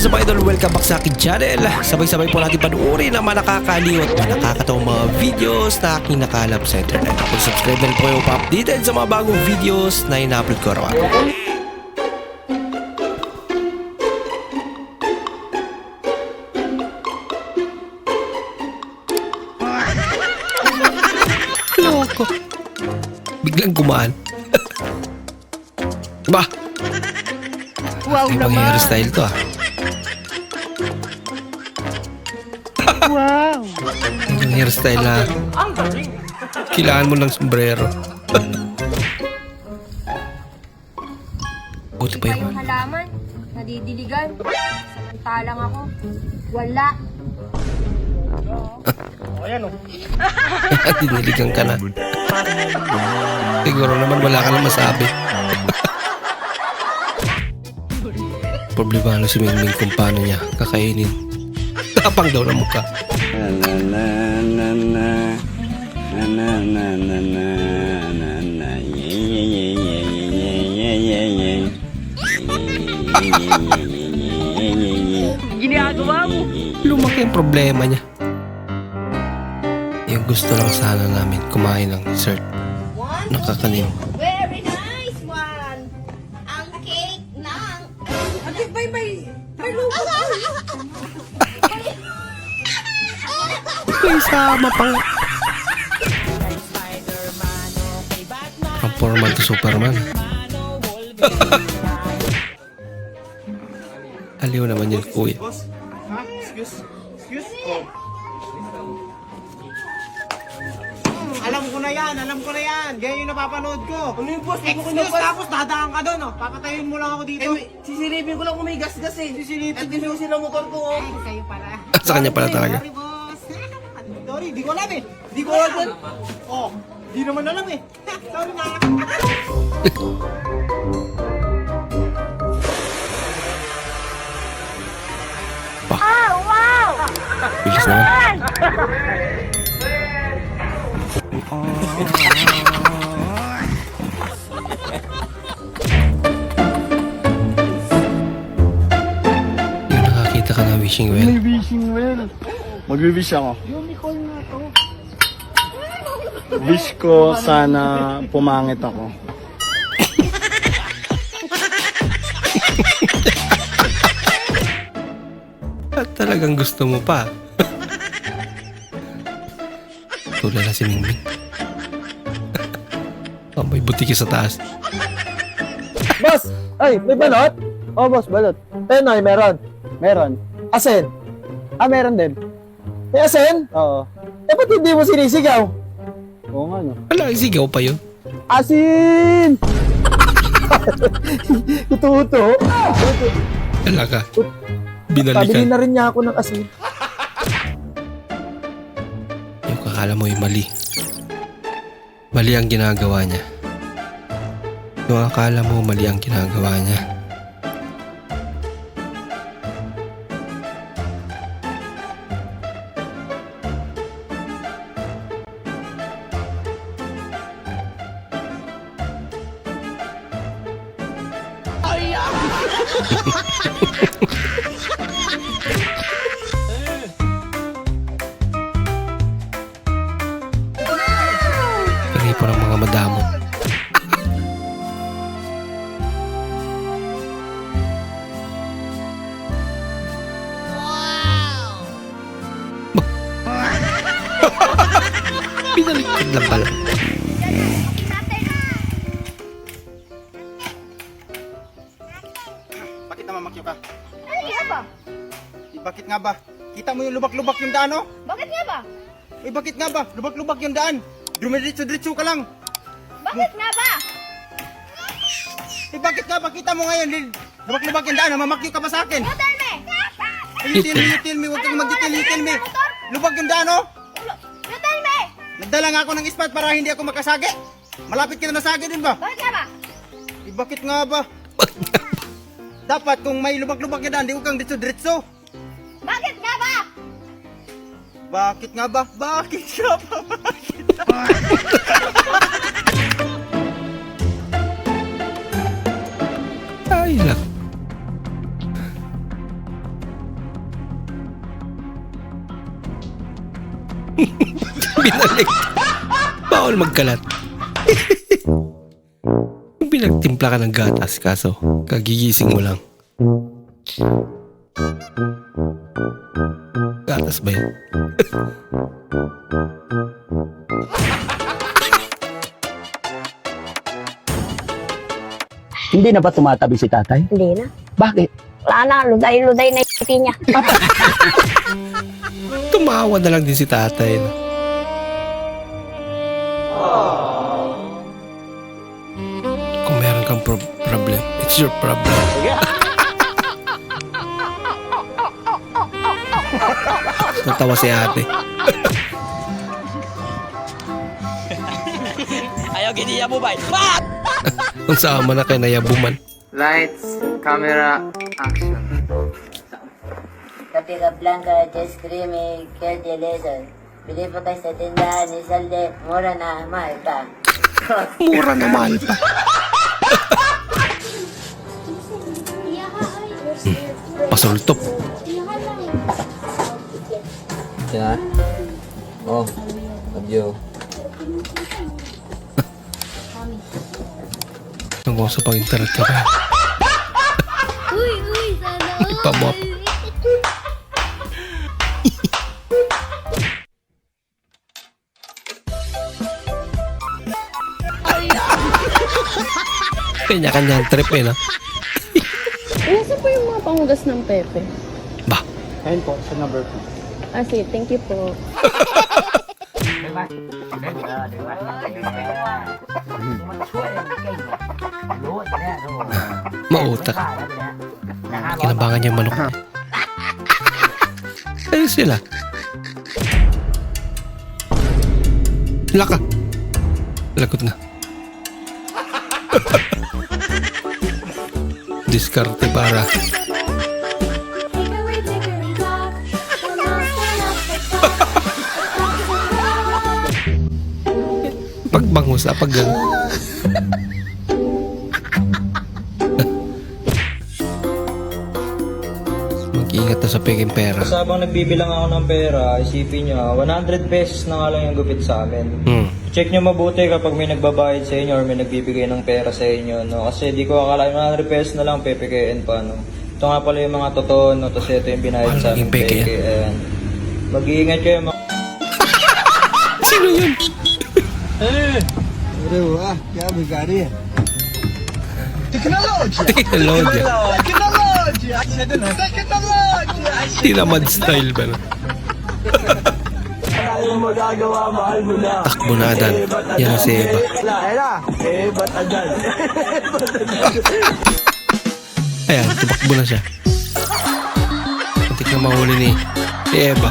is up idol? Welcome back sa akin channel. Sabay-sabay po natin panuorin ang mga nakakaliw at mga nakakatawang mga videos na aking nakalap sa internet. Kung subscribe na po kayo pa-updated sa mga bagong videos na ina-upload ko araw Loko. Biglang gumaan. ba? Wow Ibang naman! hairstyle to ah. Wow! Yung hairstyle na kailangan mo ng sombrero. Buti pa Yung yun. halaman, nadidiligan. Samantalang ako, wala. Diniligan ka na. Siguro naman wala ka na masabi. Problema na si Mingming kung paano niya kakainin. Tapang daw na mukha. Na na na na na na na na na na na Ginagawa mo! Lumaki ang problema niya. Yung gusto lang sana namin kumain ng dessert. Nakakalim. May sama pang... From Foreman to Superman. Aliw naman yun, kuya. Alam ko na yan, alam ko na yan. Ganyan yung napapanood ko. Ano yung boss? Excuse, tapos dadaan ka doon, oh. Papatayin mo lang ako dito. Eh, sisilipin ko lang kung may gas-gas eh. Sisilipin At ginusin ang motor ko. oh. Ay, kayo pala. Sa kanya pala talaga. Sorry, di ko alam eh. Di ko alam. Oh, di naman alam eh. Sorry na. Bilis naman. Nakakita ka na wishing well. wishing well. Mag-wish ako. Wish ko sana pumangit ako. At talagang gusto mo pa. Tulala si Mingming. oh, may butiki sa taas. Boss! Ay, may balot? Oh, boss, balot. Penoy, meron. Meron. Asen? Ah, meron din. May asen? Oo. Eh, ba't hindi mo sinisigaw? Oo nga, no. Wala, sigaw pa yun. Asin! Tututo. Wala ka. Pabili Binalikan. na rin niya ako ng asin. Yung kakala mo yung mali. Mali ang ginagawa niya. Yung akala mo mali ang ginagawa niya. Pagay po ng mga madamo. Binaliktad lang pala. Bakit naman makyo ka? Ay, nga ba? Eh, bakit nga ba? Kita mo yung lubak-lubak yung daan, oh? Bakit nga ba? Eh, bakit nga ba? Lubak-lubak yung daan. Dumiritso-diretso ka lang. Bakit nga ba? Eh, bakit nga ba? Kita mo ngayon. Lubak-lubak yung daan, mamakyo ka pa sa akin. You tell me! Eh, you tell me, you tell me, huwag kang mag-detail, you tell me. Lubak yung daan, oh? You tell me! Nagdala nga ako ng ispat para hindi ako makasagi. Malapit ka na nasagi din ba? Bakit nga ba? Eh, bakit nga ba? Dapat kung may lubag-lubag na daan, di kang diretso-diretso. Bakit nga ba? Bakit nga ba? Bakit nga ba? Bakit nga ba? Ay, nak. Binalik. Bawal magkalat. Pinagtimpla ka ng gatas kaso kagigising mo lang. Gatas ba yun? Hindi na ba tumatabi si tatay? Hindi na. Bakit? Wala na, luday-luday na yung niya. Tumawa na lang din si tatay. No? It's your problem. Natawa si ate. Ayaw giniya mo ba? Kung sama na kay nayabuman. Lights, camera, action. Kapika Blanca, just creamy, Kelty Lesson. Bili pa kayo sa tindahan ni Salde, mura na, mahal pa. Mura na mahal pa. Pasultop. Yan. Oh, adyo. Ang sa pang-internet ka kaya. Uy, uy, sana all. Ipamop. Kanya-kanyang trip eh, no? Panghugas ng pepe? Ba, Ayun po, sa number 2. Ah, sige, thank you po. mautak. Kinabangan niya yung manok. Ayun sila. Laka. Lagot na. Diskarte para. Pagbango sa pag Mag-ingat na sa peking pera. Tapos habang nagbibilang ako ng pera, isipin nyo, ah, 100 pesos na nga lang yung gupit sa amin. Hmm. Check nyo mabuti kapag may nagbabayad sa inyo or may nagbibigay ng pera sa inyo, no? Kasi di ko akala 100 pesos na lang PPKN pa, no? Ito nga pala yung mga totoo, no? Tapos ito yung binayad Paano sa naging amin, peke yan? PKN. Mag-iingat kayo, mga Sino yun? Teknology. Tinamad style ba na? Takbo na adan. Yan si Eva. Ayan, tumakbo na siya. Antik na mahuli ni Eva.